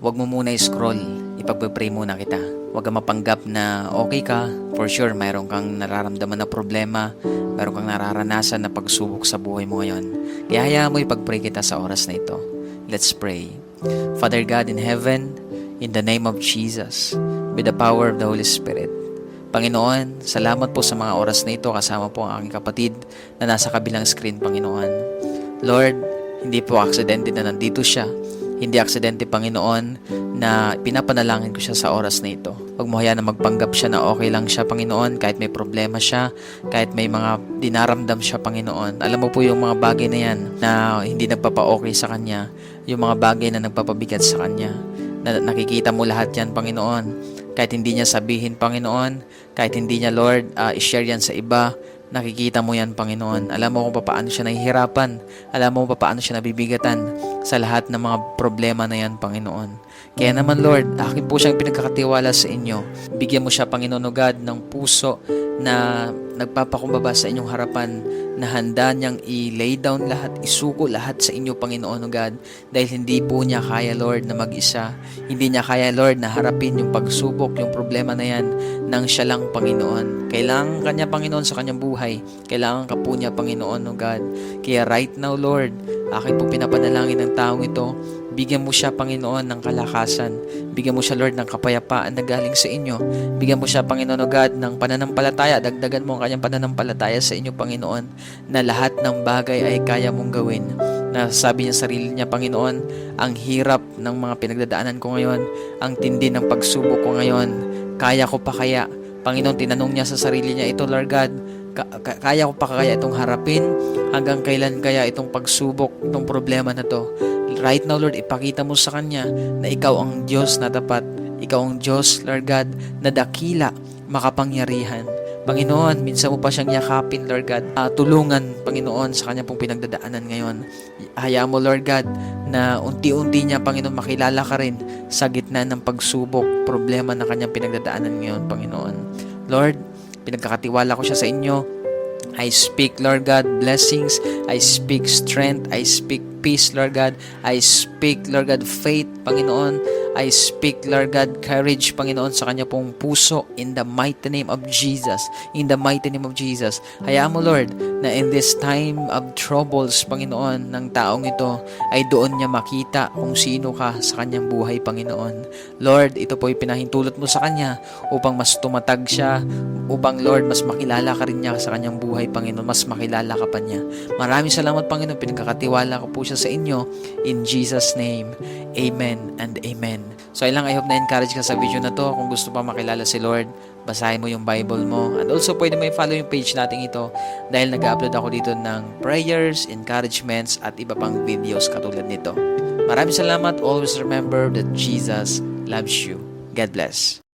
Huwag mo muna i-scroll. Ipagpe-pray muna kita. Huwag kang mapanggap na okay ka. For sure, mayroon kang nararamdaman na problema. Mayroon kang nararanasan na pagsubok sa buhay mo ngayon. Kaya hayaan mo ipag-pray kita sa oras na ito. Let's pray. Father God in heaven, in the name of Jesus, with the power of the Holy Spirit, Panginoon, salamat po sa mga oras na ito kasama po ang aking kapatid na nasa kabilang screen, Panginoon. Lord, hindi po aksidente na nandito siya. Hindi aksidente, Panginoon, na pinapanalangin ko siya sa oras na ito. Huwag mo hayaan na magpanggap siya na okay lang siya, Panginoon, kahit may problema siya, kahit may mga dinaramdam siya, Panginoon. Alam mo po yung mga bagay na yan na hindi nagpapa-okay sa kanya, yung mga bagay na nagpapabigat sa kanya. Na nakikita mo lahat yan, Panginoon. Kahit hindi niya sabihin, Panginoon, kahit hindi niya, Lord, uh, i-share yan sa iba, nakikita mo yan, Panginoon. Alam mo kung paano siya nahihirapan. Alam mo kung paano siya nabibigatan sa lahat ng mga problema na yan, Panginoon. Kaya naman, Lord, akin po siyang pinagkakatiwala sa inyo. Bigyan mo siya, Panginoon o God, ng puso na nagpapakumbaba sa inyong harapan na handa niyang i-lay down lahat, isuko lahat sa inyo, Panginoon God, dahil hindi po niya kaya, Lord, na mag-isa. Hindi niya kaya, Lord, na harapin yung pagsubok, yung problema na yan, nang siya lang, Panginoon. Kailangan kanya, Panginoon, sa kanyang buhay. Kailangan ka po niya, Panginoon o God. Kaya right now, Lord, akin po pinapanalangin ng taong ito, Bigyan mo siya, Panginoon, ng kalakasan. Bigyan mo siya, Lord, ng kapayapaan na galing sa inyo. Bigyan mo siya, Panginoon o God, ng pananampalataya. Dagdagan mo ang kanyang pananampalataya sa inyo, Panginoon, na lahat ng bagay ay kaya mong gawin. Na sabi niya sa sarili niya, Panginoon, ang hirap ng mga pinagdadaanan ko ngayon, ang tindi ng pagsubok ko ngayon, kaya ko pa kaya. Panginoon, tinanong niya sa sarili niya, ito, Lord God, ka- ka- kaya ko pa kaya itong harapin? Hanggang kailan kaya itong pagsubok, itong problema na to? Right now, Lord, ipakita mo sa Kanya na Ikaw ang Diyos na tapat. Ikaw ang Diyos, Lord God, na dakila, makapangyarihan. Panginoon, minsan mo pa siyang yakapin, Lord God. Uh, tulungan, Panginoon, sa kanya pong pinagdadaanan ngayon. Hayaan mo, Lord God, na unti-unti niya, Panginoon, makilala ka rin sa gitna ng pagsubok, problema na kanyang pinagdadaanan ngayon, Panginoon. Lord, pinagkakatiwala ko siya sa inyo. I speak, Lord God, blessings. I speak strength. I speak peace, Lord God. I speak, Lord God, faith, Panginoon. I speak, Lord God, courage, Panginoon, sa kanya pong puso in the mighty name of Jesus. In the mighty name of Jesus. Hayaan mo, Lord, na in this time of troubles, Panginoon, ng taong ito, ay doon niya makita kung sino ka sa kanyang buhay, Panginoon. Lord, ito po ay pinahintulot mo sa kanya upang mas tumatag siya, upang, Lord, mas makilala ka rin niya sa kanyang buhay, Panginoon. Mas makilala ka pa niya. Maraming salamat, Panginoon. Pinagkakatiwala ko po siya sa inyo. In Jesus' name, Amen and Amen. So, ilang I hope na-encourage ka sa video na to. Kung gusto pa makilala si Lord, basahin mo yung Bible mo. And also, pwede mo i-follow yung page natin ito dahil nag-upload ako dito ng prayers, encouragements, at iba pang videos katulad nito. Maraming salamat. Always remember that Jesus loves you. God bless.